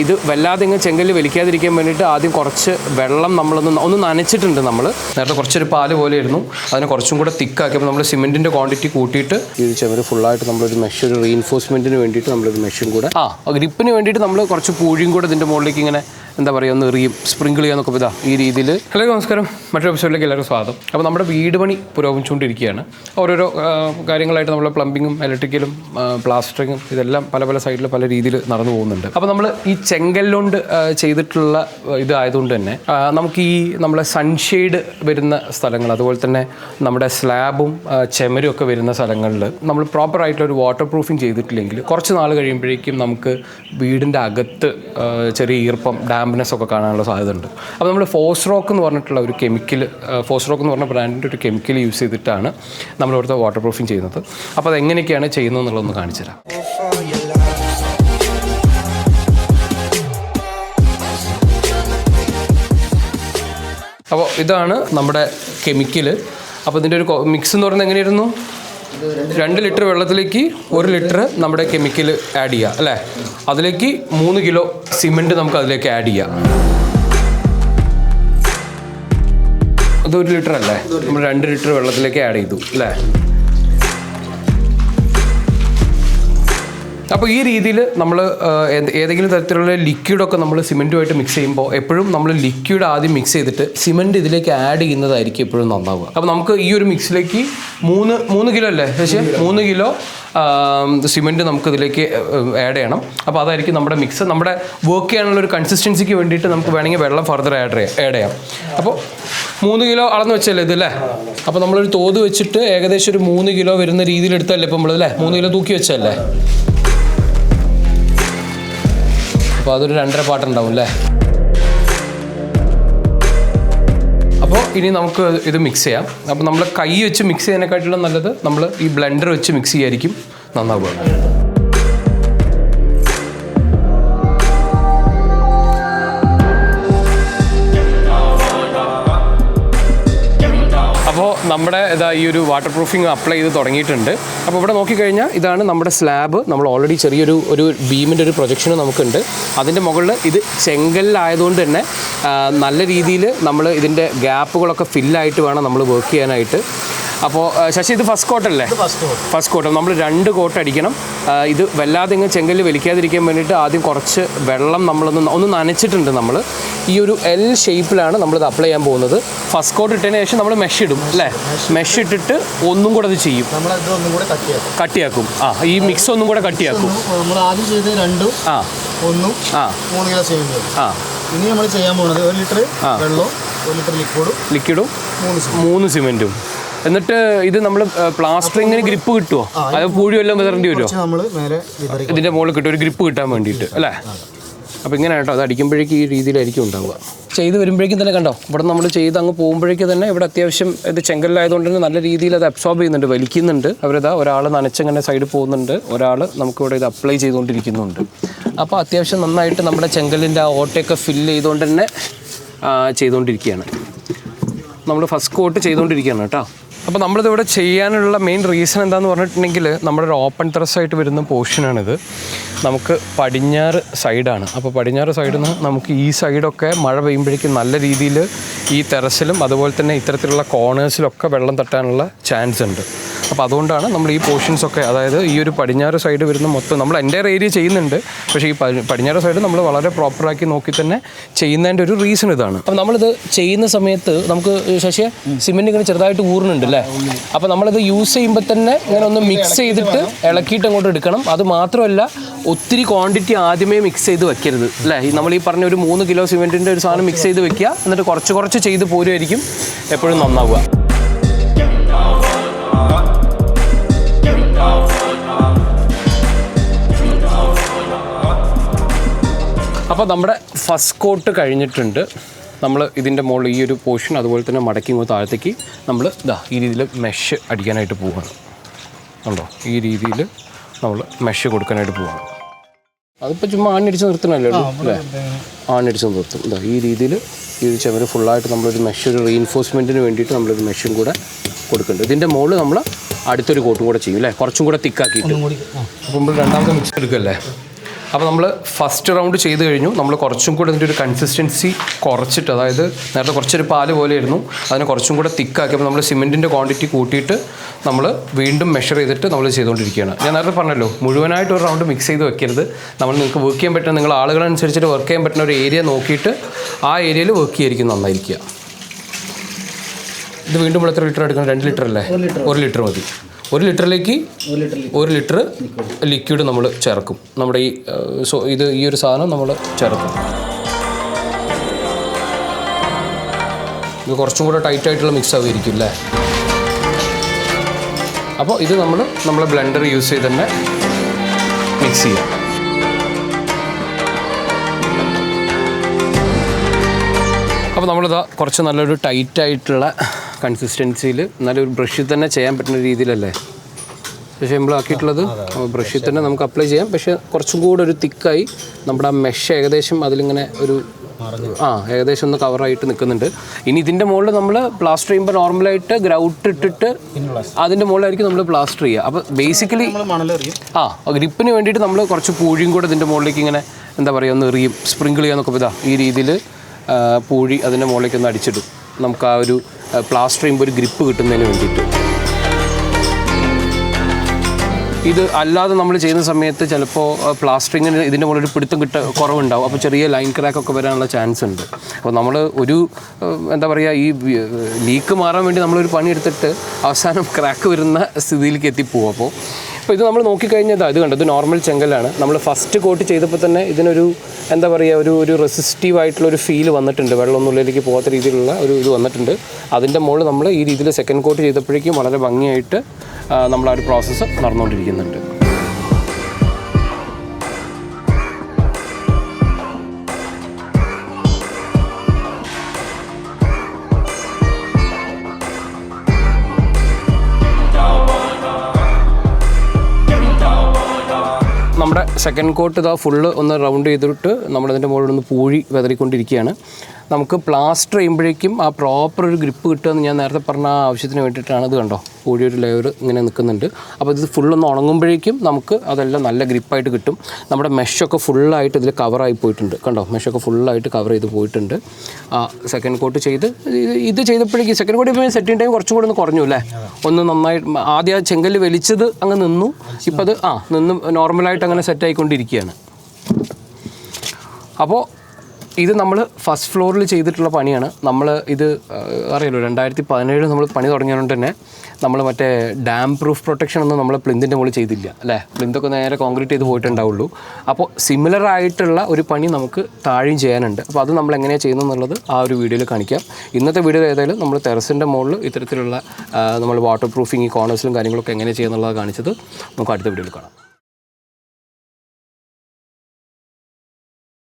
ഇത് വല്ലാതെ ഇങ്ങനെ ചെങ്കല്ല് വലിക്കാതിരിക്കാൻ വേണ്ടിയിട്ട് ആദ്യം കുറച്ച് വെള്ളം നമ്മളൊന്ന് ഒന്ന് നനച്ചിട്ടുണ്ട് നമ്മൾ നേരത്തെ കുറച്ചൊരു പാൽ പോലെ ആയിരുന്നു അതിനെ കുറച്ചും കൂടെ തിക്കാക്കിയപ്പോൾ നമ്മൾ സിമെന്റിന്റെ ക്വാണ്ടിറ്റി കൂട്ടിയിട്ട് ഈ ചെവര് ഫുള്ളായിട്ട് നമ്മളൊരു മെഷ് ഒരു റീഇൻഫോഴ്സ്മെന്റിന് വേണ്ടിയിട്ട് നമ്മളൊരു മെഷും കൂടെ ആ ഗ്രിപ്പിന് വേണ്ടിയിട്ട് നമ്മൾ കുറച്ച് പൂഴിയും കൂടെ ഇതിന്റെ മുകളിലേക്ക് ഇങ്ങനെ എന്താ പറയുക ഒന്ന് എറിയും സ്പ്രിങ്കിൾ ചെയ്യാന്നൊക്കെ ഇതാ ഈ രീതിയിൽ. ഹലോ നമസ്കാരം. മറ്റൊരു എപ്പിസോഡിലേക്ക് എല്ലാവർക്കും സ്വാഗതം. അപ്പോൾ നമ്മുടെ വീട് പണി പുരോഗമിച്ചുകൊണ്ടിരിക്കുകയാണ്. ഓരോരോ കാര്യങ്ങളായിട്ട് നമ്മൾ പ്ലംബിങ്ങും ഇലക്ട്രിക്കലും പ്ലാസ്റ്ററിങ്ങും ഇതെല്ലാം പല പല സൈഡിൽ പല രീതിയിൽ നടന്നു പോകുന്നുണ്ട്. അപ്പോൾ നമ്മൾ ഈ ചെങ്കല്ലുകൊണ്ട് ചെയ്തിട്ടുള്ള ഇതായതുകൊണ്ട് തന്നെ നമുക്ക് ഈ നമ്മളെ സൺഷെയ്ഡ് വരുന്ന സ്ഥലങ്ങൾ അതുപോലെ തന്നെ നമ്മുടെ സ്ലാബും ചെമരും ഒക്കെ വരുന്ന സ്ഥലങ്ങളിൽ നമ്മൾ പ്രോപ്പർ ആയിട്ടുള്ള ഒരു വാട്ടർ പ്രൂഫിങ് ചെയ്തിട്ടില്ലെങ്കിൽ കുറച്ച് നാൾ കഴിയുമ്പോഴേക്കും നമുക്ക് വീടിന്റെ അകത്ത് ചെറിയ ഈർപ്പം ഡാമ്പ്നെസ് ഒക്കെ കാണാനുള്ള സാധ്യത ഉണ്ട് അപ്പോൾ നമ്മൾ ഫോസ് റോക്ക് എന്ന് പറഞ്ഞിട്ടുള്ള ഒരു കെമിക്കൽ ഫോസ് റോക്ക് എന്ന് പറഞ്ഞ ബ്രാൻഡിന്റെ ഒരു കെമിക്കൽ യൂസ് ചെയ്തിട്ടാണ് നമ്മൾ ഇവിടുത്തെ വാട്ടർ പ്രൂഫിങ് ചെയ്യുന്നത്. അപ്പോൾ അത് എങ്ങനെയൊക്കെയാണ് ചെയ്യുന്നത് എന്നുള്ളതൊന്ന് കാണിച്ചു തരാം. അപ്പോൾ ഇതാണ് നമ്മുടെ കെമിക്കൽ അപ്പോൾ ഇതിന്റെ ഒരു മിക്സ് എന്ന് പറയുന്നത് എങ്ങനെയായിരുന്നു? രണ്ട് ലിറ്റർ വെള്ളത്തിലേക്ക് ഒരു ലിറ്റർ നമ്മുടെ കെമിക്കൽ ആഡ് ചെയ്യുക അല്ലേ? അതിലേക്ക് മൂന്ന് കിലോ സിമെന്റ് നമുക്ക് അതിലേക്ക് ആഡ് ചെയ്യാം. ഇത് ഒരു ലിറ്റർ അല്ലേ നമ്മൾ രണ്ട് ലിറ്റർ വെള്ളത്തിലേക്ക് ആഡ് ചെയ്തു അല്ലേ? അപ്പോൾ ഈ രീതിയിൽ നമ്മൾ ഏതെങ്കിലും തരത്തിലുള്ള ലിക്വിഡൊക്കെ നമ്മൾ സിമെന്റുമായിട്ട് മിക്സ് ചെയ്യുമ്പോൾ എപ്പോഴും നമ്മൾ ലിക്വിഡ് ആദ്യം മിക്സ് ചെയ്തിട്ട് സിമെന്റ് ഇതിലേക്ക് ആഡ് ചെയ്യുന്നതായിരിക്കും എപ്പോഴും നന്നാവുക. അപ്പോൾ നമുക്ക് ഈ ഒരു മിക്സിലേക്ക് മൂന്ന് മൂന്ന് കിലോ അല്ലേ പക്ഷേ മൂന്ന് കിലോ സിമെന്റ് നമുക്ക് ഇതിലേക്ക് ആഡ് ചെയ്യണം. അപ്പോൾ അതായിരിക്കും നമ്മുടെ മിക്സ് നമ്മുടെ വർക്ക് ചെയ്യാനുള്ള ഒരു കൺസിസ്റ്റൻസിക്ക് വേണ്ടിയിട്ട് നമുക്ക് വേണമെങ്കിൽ വെള്ളം ഫർദർ ആഡ് ആഡ് ചെയ്യാം. അപ്പോൾ മൂന്ന് കിലോ അളന്ന് വെച്ചല്ലേ ഇതല്ലേ അപ്പോൾ നമ്മളൊരു തോത് വെച്ചിട്ട് ഏകദേശം ഒരു മൂന്ന് കിലോ വരുന്ന രീതിയിൽ എടുത്തല്ലേ ഇപ്പം നമ്മൾ അല്ലേ? മൂന്ന് കിലോ തൂക്കി വെച്ചല്ലേ? അപ്പോൾ അതൊരു രണ്ടര പാട്ടുണ്ടാവും അല്ലേ അപ്പോൾ ഇനി നമുക്ക് ഇത് മിക്സ് ചെയ്യാം. അപ്പോൾ നമ്മൾ കൈ വെച്ച് മിക്സ് ചെയ്യുന്നതിനെക്കാട്ടിലും നല്ലത് നമ്മൾ ഈ ബ്ലെൻഡർ വെച്ച് മിക്സ് ചെയ്യായിരിക്കും നന്നാവുക. നമ്മുടെ ഇതാ ഈ ഒരു വാട്ടർ പ്രൂഫിങ് അപ്ലൈ ചെയ്ത് തുടങ്ങിയിട്ടുണ്ട്. അപ്പോൾ ഇവിടെ നോക്കിക്കഴിഞ്ഞാൽ ഇതാണ് നമ്മുടെ സ്ലാബ് നമ്മൾ ഓൾറെഡി ചെറിയൊരു ഒരു ബീമിന്റെ ഒരു പ്രൊജക്ഷൻ നമുക്കുണ്ട്. അതിന്റെ മുകളിൽ ഇത് ചെങ്കല്ലായതുകൊണ്ട് തന്നെ നല്ല രീതിയിൽ നമ്മൾ ഇതിന്റെ ഗ്യാപ്പുകളൊക്കെ ഫില്ലായിട്ട് വേണം നമ്മൾ വർക്ക് ചെയ്യാനായിട്ട്. അപ്പോൾ ശശി ഇത് ഫസ്റ്റ് കോട്ടല്ലേ ഫസ്റ്റ് കോട്ട് നമ്മൾ രണ്ട് കോട്ട് അടിക്കണം. ഇത് വല്ലാതെ ഇങ്ങ് ചെങ്കല്ല് വലിക്കാതിരിക്കാൻ വേണ്ടിയിട്ട് ആദ്യം കുറച്ച് വെള്ളം നമ്മളൊന്ന് ഒന്ന് നനച്ചിട്ടുണ്ട് നമ്മൾ ഈ ഒരു എൽ ഷേപ്പിലാണ് നമ്മളിത് അപ്ലൈ ചെയ്യാൻ പോകുന്നത്. ഫസ്റ്റ് കോട്ട് ഇട്ടതിന് ശേഷം നമ്മൾ മെഷ് ഇടും അല്ലേ? മെഷ് ഇട്ടിട്ട് ഒന്നും കൂടെ അത് ചെയ്യും. കട്ടിയാക്കും. ആ ഈ മിക്സ് ഒന്നും കൂടെ കട്ടിയാക്കും. നമ്മൾ ആദ്യം ചെയ്ത് രണ്ടും ആ. ഒന്നും ആ. മൂന്ന് കിലോ ചെയ്യുന്നത് ആ. ഇനി നമ്മൾ ചെയ്യാൻ പോകുന്നത് ഒരു ലിറ്റർ വെള്ളവും ഒരു ലിറ്റർ ലിക്വിഡും ലിക്വിഡും മൂന്ന് സിമെന്റും എന്നിട്ട് ഇത് നമ്മൾ പ്ലാസ്റ്ററിങ്ങിന് ഗ്രിപ്പ് കിട്ടുമോ അത് പൂഴി വല്ലതും വിതറേണ്ടി വരുമോ ഇതിന്റെ മുകളിൽ കിട്ടും ഒരു ഗ്രിപ്പ് കിട്ടാൻ വേണ്ടിയിട്ട് അല്ലേ? അപ്പോൾ ഇങ്ങനെ കേട്ടോ അത് അടിക്കുമ്പോഴേക്കും ഈ രീതിയിലായിരിക്കും ഉണ്ടാവുക. ചെയ്ത് വരുമ്പോഴേക്കും തന്നെ കണ്ടോ ഇവിടെ നമ്മൾ ചെയ്ത് അങ്ങ് പോകുമ്പോഴേക്കും തന്നെ ഇവിടെ അത്യാവശ്യം ഇത് ചെങ്കല്ലായതുകൊണ്ട് തന്നെ നല്ല രീതിയിൽ അത് അബ്സോർബ് ചെയ്യുന്നുണ്ട് വലിക്കുന്നുണ്ട്. അവരിതാ ഒരാൾ നനച്ചങ്ങനെ സൈഡിൽ പോകുന്നുണ്ട് ഒരാൾ നമുക്കിവിടെ ഇത് അപ്ലൈ ചെയ്തുകൊണ്ടിരിക്കുന്നുണ്ട്. അപ്പോൾ അത്യാവശ്യം നന്നായിട്ട് നമ്മുടെ ചെങ്കലിന്റെ ആ ഓട്ടയൊക്കെ ഫില്ല് ചെയ്തുകൊണ്ട് തന്നെ ചെയ്തുകൊണ്ടിരിക്കുകയാണ്. നമ്മൾ ഫസ്റ്റ് കോട്ട് ചെയ്തുകൊണ്ടിരിക്കുകയാണ് കേട്ടോ. അപ്പോൾ നമ്മളിത് ഇവിടെ ചെയ്യാനുള്ള മെയിൻ റീസൺ എന്താന്ന് പറഞ്ഞിട്ടുണ്ടെങ്കിൽ നമ്മുടെ ഒരു ഓപ്പൺ ടെറസ് ആയിട്ട് വരുന്ന പോർഷനാണിത് നമുക്ക് പടിഞ്ഞാറ് സൈഡാണ് അപ്പോൾ പടിഞ്ഞാറ് സൈഡിൽ നിന്ന് നമുക്ക് ഈ സൈഡൊക്കെ മഴ പെയ്യുമ്പോഴേക്കും നല്ല രീതിയിൽ ഈ ടെറസിലും അതുപോലെ തന്നെ ഇത്തരത്തിലുള്ള കോർണേഴ്സിലൊക്കെ വെള്ളം തട്ടാനുള്ള ചാൻസ് ഉണ്ട്. അപ്പോൾ അതുകൊണ്ടാണ് നമ്മൾ ഈ പോർഷൻസൊക്കെ അതായത് ഈ ഒരു പടിഞ്ഞാറ് സൈഡ് വരുന്ന മൊത്തം നമ്മൾ എന്റെ ഏരിയ ചെയ്യുന്നുണ്ട്. പക്ഷേ ഈ പടിഞ്ഞാറ് സൈഡ് നമ്മൾ വളരെ പ്രോപ്പറാക്കി നോക്കി തന്നെ ചെയ്യുന്നതിന്റെ ഒരു റീസൺ ഇതാണ്. അപ്പോൾ നമ്മളിത് ചെയ്യുന്ന സമയത്ത് നമുക്ക് ശശിയെ സിമെന്റ് ഇങ്ങനെ ചെറുതായിട്ട് ഊറുന്നുണ്ട് അല്ലേ അപ്പോൾ നമ്മളിത് യൂസ് ചെയ്യുമ്പോൾ തന്നെ ഇങ്ങനെ ഒന്ന് മിക്സ് ചെയ്തിട്ട് ഇളക്കിയിട്ട് അങ്ങോട്ട് എടുക്കണം. അത് മാത്രമല്ല ഒത്തിരി ക്വാണ്ടിറ്റി ആദ്യമേ മിക്സ് ചെയ്ത് വെക്കരുത് അല്ലേ? നമ്മൾ ഈ പറഞ്ഞ ഒരു മൂന്ന് കിലോ സിമെന്റിന്റെ ഒരു സാധനം മിക്സ് ചെയ്ത് വെക്കുക. എന്നിട്ട് കുറച്ച് കുറച്ച് ചെയ്ത് പോരുമായിരിക്കും എപ്പോഴും നന്നാവുക. അപ്പോൾ നമ്മുടെ ഫസ്റ്റ് കോട്ട് കഴിഞ്ഞിട്ടുണ്ട്. നമ്മൾ ഇതിന്റെ മുകളിൽ ഈ ഒരു പോർഷൻ അതുപോലെ തന്നെ മടക്കി ഇങ്ങോട്ട് താഴത്തേക്ക് നമ്മൾ ഇതാ ഈ രീതിയിൽ മെഷ് അടിക്കാനായിട്ട് പോവുകയാണ് ഉണ്ടോ ഈ രീതിയിൽ നമ്മൾ മെഷ് കൊടുക്കാനായിട്ട് പോവുകയാണ് അതിപ്പോൾ ചുമ്മാ ആണിടിച്ച് നിർത്തണമല്ലോ അല്ലേ? ആണിടിച്ച് നിർത്തും. ഇതാ ഈ രീതിയിൽ ഈ ഒരു ചുമര് ഫുള്ളായിട്ട് നമ്മളൊരു മെഷ് ഒരു റീഇൻഫോഴ്സ്മെന്റിന് വേണ്ടിയിട്ട് നമ്മളൊരു മെഷും കൂടെ കൊടുക്കുന്നുണ്ട്. ഇതിന്റെ മുകളിൽ നമ്മൾ അടുത്തൊരു കോട്ടും കൂടെ ചെയ്യും അല്ലേ? കുറച്ചും കൂടെ തിക്കാക്കിയിട്ട് അപ്പോൾ നമ്മൾ രണ്ടാമത്തെ മിക്സ് എടുക്കല്ലേ? അപ്പോൾ നമ്മൾ ഫസ്റ്റ് റൗണ്ട് ചെയ്ത് കഴിഞ്ഞു. നമ്മൾ കുറച്ചും കൂടെ ഇതിന്റെ ഒരു കൺസിസ്റ്റൻസി കുറച്ചിട്ട് അതായത് നേരത്തെ കുറച്ചൊരു പാൽ പോലെയായിരുന്നു. അതിനെ കുറച്ചും കൂടെ തിക്കാക്കിയപ്പോൾ നമ്മൾ സിമെന്റിന്റെ ക്വാണ്ടിറ്റി കൂട്ടിയിട്ട് നമ്മൾ വീണ്ടും മെഷർ ചെയ്തിട്ട് നമ്മൾ ചെയ്തുകൊണ്ടിരിക്കുകയാണ്. ഞാൻ നേരത്തെ പറഞ്ഞല്ലോ മുഴുവനായിട്ട് ഒരു റൗണ്ട് മിക്സ് ചെയ്ത് വെക്കരുത്. നമ്മൾ നിങ്ങൾക്ക് വർക്ക് ചെയ്യാൻ പറ്റുന്ന നിങ്ങൾ ആളുകളനുസരിച്ചിട്ട് വർക്ക് ചെയ്യാൻ പറ്റുന്ന ഒരു ഏരിയ നോക്കിയിട്ട് ആ ഏരിയയിൽ വർക്ക് ചെയ്യായിരിക്കും നന്നായിരിക്കുക. ഇത് വീണ്ടും എത്ര ലിറ്റർ എടുക്കണം? രണ്ട് ലിറ്റർ അല്ലേ? ഒരു ലിറ്റർ മതി. ഒരു ലിറ്ററിലേക്ക് ഒരു ലിറ്റർ ലിക്വിഡ് നമ്മൾ ചേർക്കും. നമ്മുടെ ഈ സോ ഇത് ഈ ഒരു സാധനം നമ്മൾ ചേർക്കും. ഇത് കുറച്ചും കൂടെ ടൈറ്റ് ആയിട്ടുള്ള മിക്സ് ആവുമായിരിക്കും അല്ലേ അപ്പോൾ ഇത് നമ്മൾ നമ്മളെ ബ്ലെൻഡർ യൂസ് ചെയ്ത് തന്നെ മിക്സ് ചെയ്യാം. അപ്പോൾ നമ്മളിതാ കുറച്ച് നല്ലൊരു ടൈറ്റ് കൺസിസ്റ്റൻസിയിൽ നല്ലൊരു ബ്രഷിൽ തന്നെ ചെയ്യാൻ പറ്റുന്ന രീതിയിലല്ലേ? പക്ഷേ നമ്മൾ ആക്കിയിട്ടുള്ളത് ബ്രഷിൽ തന്നെ നമുക്ക് അപ്ലൈ ചെയ്യാം. പക്ഷേ കുറച്ചും കൂടെ ഒരു തിക്കായി നമ്മുടെ ആ മെഷ് ഏകദേശം അതിലിങ്ങനെ ഒരു ആ ഏകദേശം ഒന്ന് കവറായിട്ട് നിൽക്കുന്നുണ്ട്. ഇനി ഇതിന്റെ മുകളിൽ നമ്മൾ പ്ലാസ്റ്റർ ചെയ്യുമ്പോൾ നോർമലായിട്ട് ഗ്രൗട്ട് ഇട്ടിട്ട് അതിന്റെ മുകളിലായിരിക്കും നമ്മൾ പ്ലാസ്റ്റർ ചെയ്യുക. അപ്പോൾ ബേസിക്കലി ആ ഗ്രിപ്പിന് വേണ്ടിയിട്ട് നമ്മൾ കുറച്ച് പൂഴിയും കൂടെ ഇതിന്റെ മുകളിലേക്ക് ഇങ്ങനെ എന്താ പറയുക ഒന്ന് എറിയും സ്പ്രിങ്കിൾ ചെയ്യാന്നൊക്കെ ഇതാ ഈ രീതിയിൽ പൂഴി അതിന്റെ മുകളിലേക്ക് ഒന്ന് അടിച്ചിടും. നമുക്ക് ആ ഒരു പ്ലാസ്റ്റർ ചെയ്യുമ്പോൾ ഒരു ഗ്രിപ്പ് കിട്ടുന്നതിന് വേണ്ടിയിട്ട്. ഇത് അല്ലാതെ നമ്മൾ ചെയ്യുന്ന സമയത്ത് ചിലപ്പോൾ പ്ലാസ്റ്ററിങ്ങിന് ഇതിന്റെ മുകളിൽ ഒരു പിടുത്തം കിട്ട കുറവുണ്ടാവും. അപ്പോൾ ചെറിയ ലൈൻ ക്രാക്ക് ഒക്കെ വരാനുള്ള ചാൻസ് ഉണ്ട്. അപ്പോൾ നമ്മൾ ഒരു എന്താ പറയുക ഈ ലീക്ക് മാറാൻ വേണ്ടി നമ്മളൊരു പണിയെടുത്തിട്ട് അവസാനം ക്രാക്ക് വരുന്ന സ്ഥിതിയിലേക്ക് എത്തിപ്പോവും. അപ്പോൾ അപ്പോൾ ഇത് നമ്മൾ നോക്കിക്കഴിഞ്ഞാൽ ഇത് കണ്ടത് നോർമൽ ചെങ്കലാണ് നമ്മൾ ഫസ്റ്റ് കോട്ട് ചെയ്തപ്പോൾ തന്നെ ഇതിനൊരു എന്താ പറയുക ഒരു ഒരു റെസിസ്റ്റീവ് ആയിട്ടുള്ള ഒരു ഫീൽ വന്നിട്ടുണ്ട്. വെള്ളമൊന്നുള്ളിലേക്ക് പോകാത്ത രീതിയിലുള്ള ഒരു ഇത് വന്നിട്ടുണ്ട്. അതിന്റെ മുകളിൽ നമ്മൾ ഈ രീതിയിൽ സെക്കൻഡ് കോട്ട് ചെയ്തപ്പോഴേക്കും വളരെ ഭംഗിയായിട്ട് നമ്മൾ ആ ഒരു പ്രോസസ്സ് നടന്നുകൊണ്ടിരിക്കുന്നുണ്ട് നമ്മുടെ സെക്കൻഡ് കോട്ട് ഇതാ ഫുള്ള് ഒന്ന് റൗണ്ട് ചെയ്തിട്ട് നമ്മളതിന്റെ മുകളിൽ ഒന്ന് പൂഴി വെതറിക്കൊണ്ടിരിക്കുകയാണ്. നമുക്ക് പ്ലാസ്റ്റർ ചെയ്യുമ്പോഴേക്കും ആ പ്രോപ്പർ ഒരു ഗ്രിപ്പ് കിട്ടുമെന്ന് ഞാൻ നേരത്തെ പറഞ്ഞ ആ ആവശ്യത്തിന് വേണ്ടിയിട്ടാണ് ഇത് കണ്ടോ? കൂടിയൊരു ലെയർ ഇങ്ങനെ നിൽക്കുന്നുണ്ട്. അപ്പോൾ ഇത് ഫുള്ളൊന്ന് ഉണങ്ങുമ്പോഴേക്കും നമുക്ക് അതെല്ലാം നല്ല ഗ്രിപ്പായിട്ട് കിട്ടും. നമ്മുടെ മെഷൊക്കെ ഫുള്ളായിട്ട് ഇതിൽ കവറായി പോയിട്ടുണ്ട്. കണ്ടോ? മെഷൊക്കെ ഫുള്ളായിട്ട് കവർ ചെയ്ത് പോയിട്ടുണ്ട്. ആ സെക്കൻഡ് കോട്ട് ചെയ്ത് ഇത് ചെയ്തപ്പോഴേക്കും സെക്കൻഡ് കോട്ട് ഇപ്പോൾ സെറ്റിംഗ് ടൈം കുറച്ചും കൂടെ ഒന്ന് കുറഞ്ഞു അല്ലേ? ഒന്ന് നന്നായിട്ട് ആദ്യം ആ ചെങ്കല്ല് വലിച്ചത് അങ്ങ് നിന്നു. ഇപ്പോൾ അത് ആ നിന്ന് നോർമലായിട്ട് അങ്ങനെ സെറ്റ് ആയിക്കൊണ്ടിരിക്കുകയാണ്. അപ്പോൾ ഇത് നമ്മൾ ഫസ്റ്റ് ഫ്ലോറിൽ ചെയ്തിട്ടുള്ള പണിയാണ്. നമ്മൾ ഇത് അറിയാലോ രണ്ടായിരത്തി പതിനേഴ് നമ്മൾ പണി തുടങ്ങിയതുകൊണ്ട് തന്നെ നമ്മൾ മറ്റേ ഡാം പ്രൂഫ് പ്രൊട്ടക്ഷൻ ഒന്നും നമ്മൾ പ്ലിന്തിന്റെ മുകളിൽ ചെയ്തില്ല അല്ലേ? പ്ലിന്തൊക്കെ നേരെ കോൺക്രീറ്റ് ചെയ്ത് പോയിട്ടുണ്ടാവുള്ളൂ. അപ്പോൾ സിമിലർ ആയിട്ടുള്ള ഒരു പണി നമുക്ക് താഴെയും ചെയ്യാനുണ്ട്. അപ്പോൾ അത് നമ്മൾ എങ്ങനെയാണ് ചെയ്യുന്നത് എന്നുള്ളത് ആ ഒരു വീഡിയോയിൽ കാണിക്കാം. ഇന്നത്തെ വീഡിയോ ഏതായാലും നമ്മൾ ടെറസിന്റെ മുകളിൽ ഇത്തരത്തിലുള്ള നമ്മൾ വാട്ടർ പ്രൂഫിങ് കോർണേഴ്സിലും കാര്യങ്ങളൊക്കെ എങ്ങനെ ചെയ്യുന്നുള്ളത് കാണിച്ചത് നമുക്ക് അടുത്ത വീഡിയോയിൽ കാണാം.